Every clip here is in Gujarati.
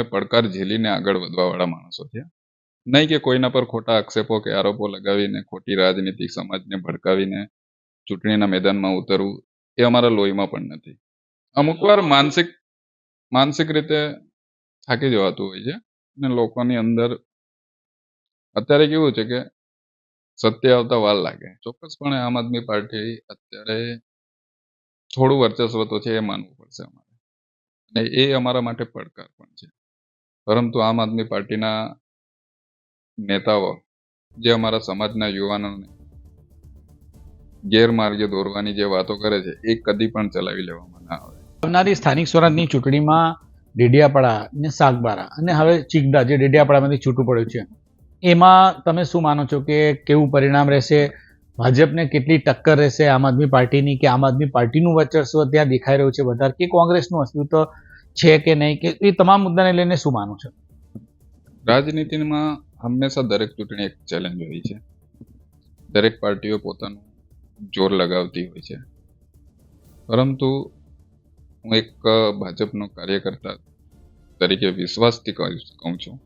અમે પડકાર ઝીલીને આગળ વધવાવાળા માણસો છે. નહીં કે કોઈના પર ખોટા આક્ષેપો કે આરોપો લગાવીને ખોટી રાજનીતિ સમાજને ભડકાવીને ચૂંટણીના મેદાનમાં ઉતરવું એ અમારા લોહીમાં પણ નથી. અમુકવાર માનસિક માનસિક રીતે થાકી જવાતું હોય છે અને લોકોની અંદર અત્યારે કેવું છે કે સત્ય આવતા વાર લાગે. ચોક્કસપણે આમ આદમી પાર્ટી અત્યારે થોડું વર્ચસ્વ તો છે એ માનવું પડશે અમારે. અને એ અમારા માટે પડકાર પણ છે. પરંતુ આમ આદમી પાર્ટીના નેતાઓ જે અમારા સમાજના યુવાનોને ગેરમાર્ગે દોરવાની જે વાતો કરે છે, એ કદી પણ ચલાવી લેવામાં ના આવે. આવનારી સ્થાનિક સ્વરાજની ચૂંટણીમાં ડેડિયાપાડા ને સાગબારા અને હવે ચીકડા જે ડેડિયાપાડામાંથી છૂટું પડ્યું છે, એમાં તમે શું માનો છો કે કેવું પરિણામ રહેશે? ભાજપને કેટલી ટક્કર રહેશે આમ આદમી પાર્ટીની કે આમ આદમી પાર્ટીનું વર્ચસ્વ ત્યાં દેખાઈ રહ્યું છે વધારે? કે કોંગ્રેસનું અસ્તિત્વ છે કે નહીં કે એ તમામ મુદ્દાને લઈને શું માનું છે? રાજનીતિમાં હંમેશા દરેક ચૂંટણી એક ચેલેન્જ હોય છે. દરેક પાર્ટીઓ પોતાનું જોર લગાવતી હોય છે. પરંતુ હું એક ભાજપનો કાર્યકર્તા તરીકે વિશ્વાસથી કહું છું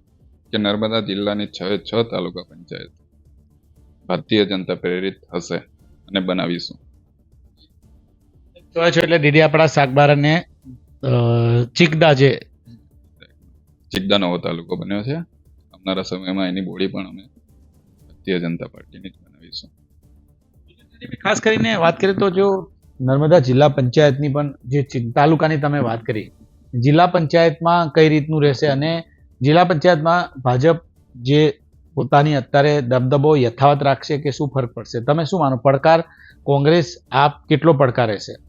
કે નર્મદા જિલ્લાની છ છ તાલુકા પંચાયત ભારતીય જનતા પ્રેરિત હશે અને બનાવીશું. એટલે દીદી આપણા અ, ચીકદા જે. ચિકદા નવો તાલુકો બન્યો છે. આવનારા સમયમાં એની બોડી પણ અમે ભારતીય જનતા પાર્ટીની જ બનાવીશું. ખાસ કરીને વાત કરીએ તો જો નર્મદા જિલ્લા પંચાયતની પણ જે ચી- તાલુકાની તમે વાત કરી જિલ્લા પંચાયતમાં કઈ રીતનું રહેશે અને જિલ્લા પંચાયતમાં ભાજપ જે પોતાની અત્યારે દબદબો યથાવત રાખશે કે શું ફરક પડશે? તમે શું માનો? પડકાર કોંગ્રેસ આપ કેટલો પડકાર રહેશે?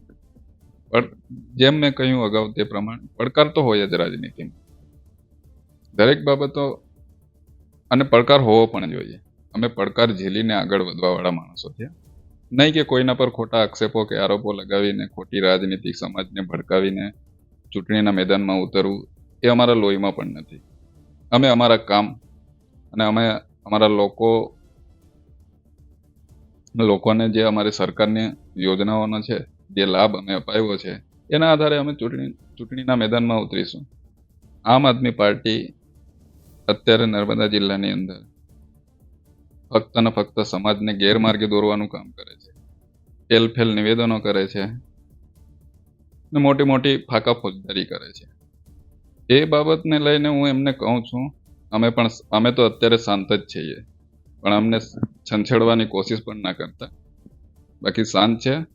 જેમ મેં કહ્યું અગાઉ તે પ્રમાણે પડકાર તો હોય જ રાજનીતિમાં. દરેક બાબતો અને પડકાર હોવો પણ જોઈએ. અમે પડકાર ઝીલીને આગળ વધવાવાળા માણસો છીએ નહીં કે કોઈના પર ખોટા આક્ષેપો કે આરોપો લગાવીને ખોટી રાજનીતિ સમાજને ભડકાવીને ચૂંટણીના મેદાનમાં ઉતરવું એ અમારા લોહીમાં પણ નથી. અમે અમારા કામ અને અમે અમારા લોકો લોકોને જે અમારી સરકારની યોજનાઓનો છે જે લાભ અમે અપાવ્યો છે, એના આધારે અમે ચૂંટણી, ચૂંટણીના મેદાનમાં ઉતરીશું. આમ આદમી પાર્ટી અત્યારે નર્મદા જિલ્લાની અંદર ફક્ત ને ફક્ત સમાજને ગેરમાર્ગે દોરવાનું કામ કરે છે. ફેલફેલ નિવેદનો કરે છે ને મોટી મોટી ફાકા ફોજદારી કરે છે. એ બાબતને લઈને હું એમને કહું છું, અમે પણ અમે તો અત્યારે શાંત જ છીએ. પણ અમને છંછેડવાની કોશિશ પણ ના કરતા. બાકી શાંત છે.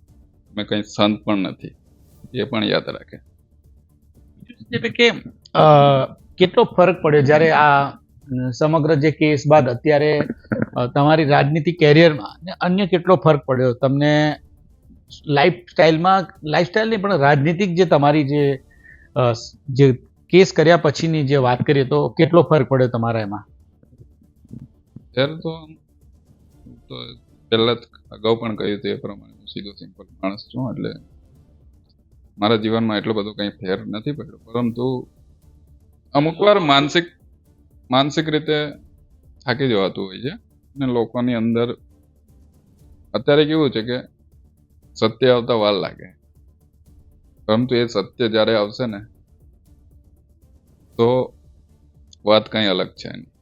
અમે કંઈ સંત પણ નથી એ પણ યાદ રાખે. એટલે કે કેટલો ફરક પડ્યો જ્યારે આ સમગ્ર જે કેસ બાદ અત્યારે તમારી રાજનીતિ કેરિયરમાં અને અન્ય કેટલો ફરક પડ્યો? તમને લાઈફસ્ટાઈલમાં સ્ટાઇલમાં લાઈફ સ્ટાઇલ નહીં પણ રાજનીતિક જે તમારી જે જે કેસ કર્યા પછીની જે વાત કરીએ તો કેટલો ફરક પડ્યો તમારા એમાં? ત્યારે તો પહેલા અગાઉ પણ કહ્યું તે પ્રમાણે હું સીધો સિમ્પલ માણસ છું, એટલે મારા જીવનમાં એટલો બધો કંઈ ફેર નથી પડ્યો. પરંતુ અમુક વાર માનસિક માનસિક રીતે થાકી જવાતું હોય છે અને લોકોની અંદર અત્યારે કેવું છે કે સત્ય આવતા વાર લાગે. પરંતુ એ સત્ય જ્યારે આવશે ને, તો વાત કંઈ અલગ છે એની.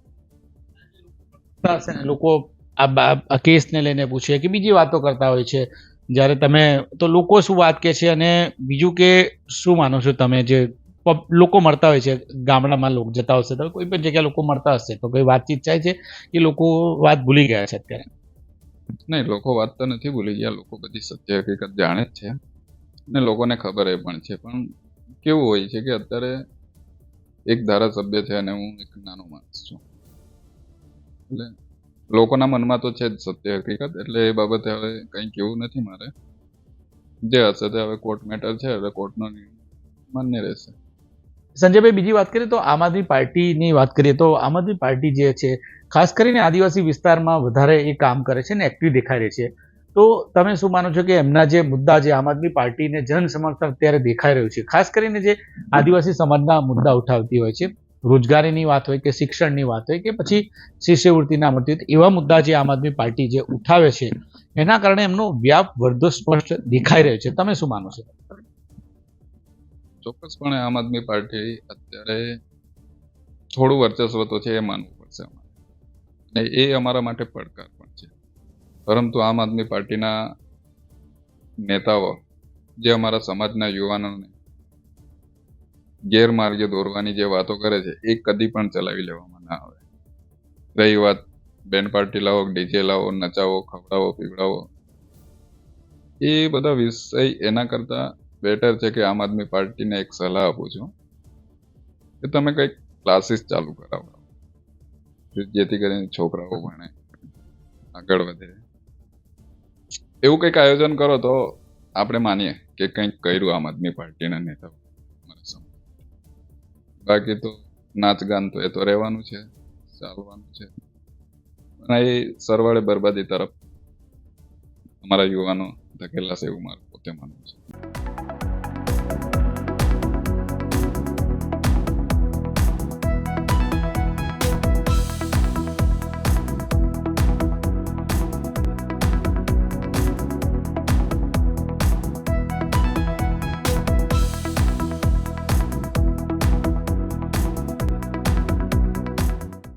લોકો આ આ કેસને લઈને પૂછે કે બીજી વાતો કરતા હોય છે. જ્યારે તમે તો લોકો શું વાત કે છે અને બીજું કે શું માનો છો તમે? જે લોકો મળતા હોય છે, ગામડામાં લોકો જતા હશે, તો કોઈ પણ જગ્યાએ લોકો મળતા હશે, તો કોઈ વાતચીત થાય છે કે લોકો વાત ભૂલી ગયા છે અત્યારે? નહીં, લોકો વાત તો નથી ભૂલી ગયા, લોકો બધી સત્ય હકીકત જાણે જ છે. ને લોકોને ખબર એ પણ છે, પણ કેવું હોય છે કે અત્યારે એક ધારાસભ્ય છે અને હું એક નાનો માણસ છું. એટલે લોકોના મનમાં તો છે જ સત્ય હકીકત, એટલે એ બાબતે હવે કંઈ કેવું નથી મારે. જે હશે તે હવે કોર્ટ મેટર છે એટલે કોર્ટનો માન્ય રહેશે. સંજયભાઈ, બીજી વાત કરીએ તો આમ આદમી પાર્ટીની વાત કરીએ તો આમ આદમી પાર્ટી જે છે, ખાસ કરીને આદિવાસી વિસ્તારમાં વધારે એ કામ કરે છે ને એક્ટિવ દેખાઈ રહી છે. તો તમે શું માનો છો કે એમના જે મુદ્દા છે આમ આદમી પાર્ટીને જન સમર્થન અત્યારે દેખાઈ રહ્યું છે? ખાસ કરીને જે આદિવાસી સમાજના મુદ્દા ઉઠાવતી હોય છે. રોજગારીની વાત હોય કે શિક્ષણની વાત હોય કે પછી શિષ્યવૃત્તિના મળતી હોય એવા મુદ્દા જે આમ આદમી પાર્ટી જે ઉઠાવે છે, એના કારણે એમનો વ્યાપ વધુ સ્પષ્ટ દેખાઈ રહ્યો છે. તમે શું માનો છો? ચોક્કસપણે આમ આદમી પાર્ટી અત્યારે થોડું વર્ચસ્વ તો છે એ માનવું પડશે અને એ અમારા માટે પડકાર પણ છે. પરંતુ આમ આદમી પાર્ટીના નેતાઓ જે અમારા સમાજના યુવાનોને ગેરમાર્ગે દોરવાની જે વાતો કરે છે, એ કદી પણ ચલાવી લેવામાં ના આવે. રહી વાત બેન્ડ પાર્ટી લાવો, ડીજે લાવો, નચાવો, ખવડાવો, પીવડાવો. એ બધા વિષય એના કરતા બેટર છે કે આમ આદમી પાર્ટીને એક સલાહ આપું છું કે તમે કંઈક ક્લાસીસ ચાલુ કરાવો. જેથી કરીને છોકરાઓ ભણે, આગળ વધે. એવું કંઈક આયોજન કરો તો આપણે માનીએ કે કંઈક કર્યું આમ આદમી પાર્ટીના નેતાઓ. મને સમાજ. બાકી તો નાચ ગાન તો એ તો રહેવાનું છે, ચાલવાનું છે. અને એ સરવાળે બરબાદી તરફ અમારા યુવાનો ધકેલાશે એવું મારું પોતે માનવું છે.